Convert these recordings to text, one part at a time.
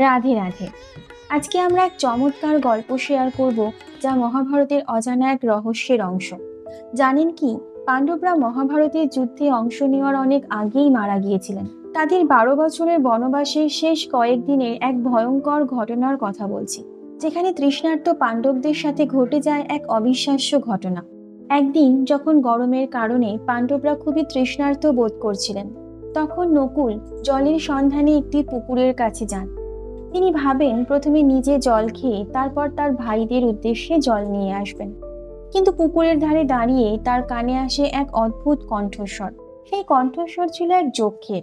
রাধে রাধে। আজকে আমরা এক চমৎকার গল্প শেয়ার করব যা মহাভারতের অজানা এক রহস্যের অংশ। জানেন কি, পাণ্ডবরা মহাভারতের যুদ্ধে অংশ নেওয়ার অনেক আগেই মারা গিয়েছিলেন। তাদের বারো বছরের বনবাসের শেষ কয়েকদিনের এক ভয়ঙ্কর ঘটনার কথা বলছি, যেখানে তৃষ্ণার্ত পাণ্ডবদের সাথে ঘটে যায় এক অবিশ্বাস্য ঘটনা। একদিন যখন গরমের কারণে পাণ্ডবরা খুবই তৃষ্ণার্ত বোধ করছিলেন, তখন নকুল জলের সন্ধানে একটি পুকুরের কাছে যান। তিনি ভাবেন, প্রথমে নিজে জল খেয়ে, তারপর তার ভাইদের উদ্দেশ্যে জল নিয়ে আসবেন। কিন্তু পুকুরের ধারে দাঁড়িয়ে তার কানে আসে এক অদ্ভুত কণ্ঠস্বর। সেই কণ্ঠস্বর ছিল এক যক্ষের।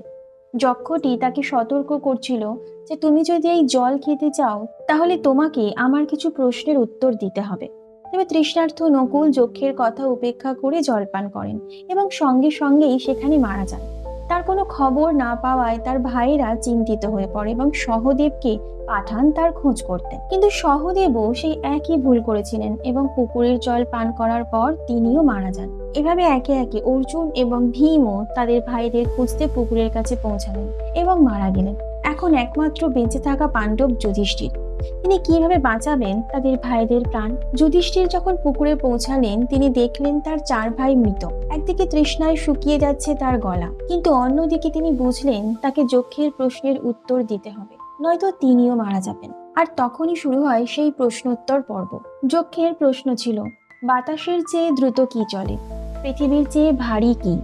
যক্ষটি তাকে সতর্ক করছিল যে, তুমি যদি এই জল খেতে চাও, তাহলে তোমাকে আমার কিছু প্রশ্নের উত্তর দিতে হবে। তবে তৃষ্ণার্থ নকুল যক্ষের কথা উপেক্ষা করে জলপান করেন এবং সঙ্গে সঙ্গেই সেখানে মারা যান। তার কোনো খবর না পাওয়ায় তার ভাইয়েরা চিন্তিত হয়ে পড়ে এবং সহদেবকে পাঠান তার খোঁজ করতে। কিন্তু সহদেবও সেই একই ভুল করেছিলেন এবং পুকুরের জল পান করার পর তিনিও মারা যান। এভাবে একে একে অর্জুন এবং ভীমও তাদের ভাইদের খুঁজতে পুকুরের কাছে পৌঁছালেন এবং মারা গেলেন। এখন একমাত্র বেঁচে থাকা পাণ্ডব যুধিষ্ঠির। তিনি কীভাবে বাঁচাবেন তাদের ভাইদের প্রাণ? যুধিষ্ঠির যখন পুকুরে পৌঁছালেন, তিনি দেখলেন তার চার ভাই মৃত। একদিকে তৃষ্ণায় শুকিয়ে যাচ্ছে তার গলা, কিন্তু অন্যদিকে তিনি বুঝলেন তাকে যক্ষের প্রশ্নের উত্তর দিতে হবে, নয়তো তিনিও মারা যাবেন। আর তখনই শুরু হয় সেই প্রশ্নোত্তর পর্ব। যক্ষের প্রশ্ন ছিল, বাতাসের চেয়ে দ্রুত কি চলে? পৃথিবীর চেয়ে ভারী কি?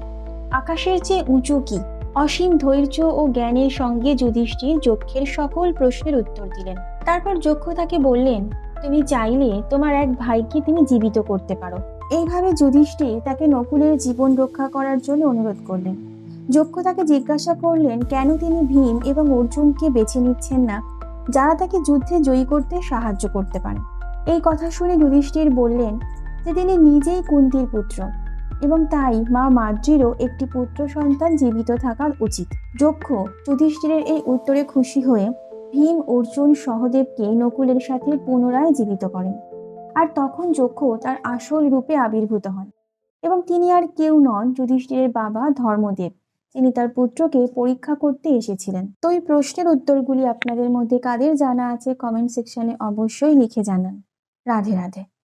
আকাশের চেয়ে উঁচু কি? অসীম ধৈর্য ও জ্ঞানের সঙ্গে যুধিষ্ঠির যক্ষের সকল প্রশ্নের উত্তর দিলেন। তারপর যক্ষ তাকে বললেন, তুমি চাইলে তোমার এক ভাইকে তুমি জীবিত করতে পারো। এইভাবে যুধিষ্ঠির তাকে নকুলের জীবন রক্ষা করার জন্য অনুরোধ করলেন। যক্ষ তাকে জিজ্ঞাসা করলেন, কেন তিনি ভীম এবং অর্জুনকে বেছে নিচ্ছেন না? যারা তাকে যুদ্ধে জয়ী করতে সাহায্য করতে পারে। এই কথা শুনে যুধিষ্ঠির বললেন যে তিনি নিজেই কুন্তির পুত্র এবং তাই মা মাদ্রিরও একটি পুত্র সন্তান জীবিত থাকা উচিত। যক্ষ যুধিষ্ঠিরের এই উত্তরে খুশি হয়ে ভীম অর্জুন সহদেবকে নকুলের সাথে পুনরায় জীবিত করেন। আর তখন যক্ষ তার আসল রূপে আবির্ভূত হন এবং তিনি আর কেউ নন যুধিষ্ঠিরের বাবা ধর্মদেব তিনি তার পুত্রকে পরীক্ষা করতে এসেছিলেন। তো এই প্রশ্নের উত্তরগুলি আপনাদের মধ্যে কাদের জানা আছে? কমেন্ট সেকশনে অবশ্যই লিখে জানান। রাধে রাধে।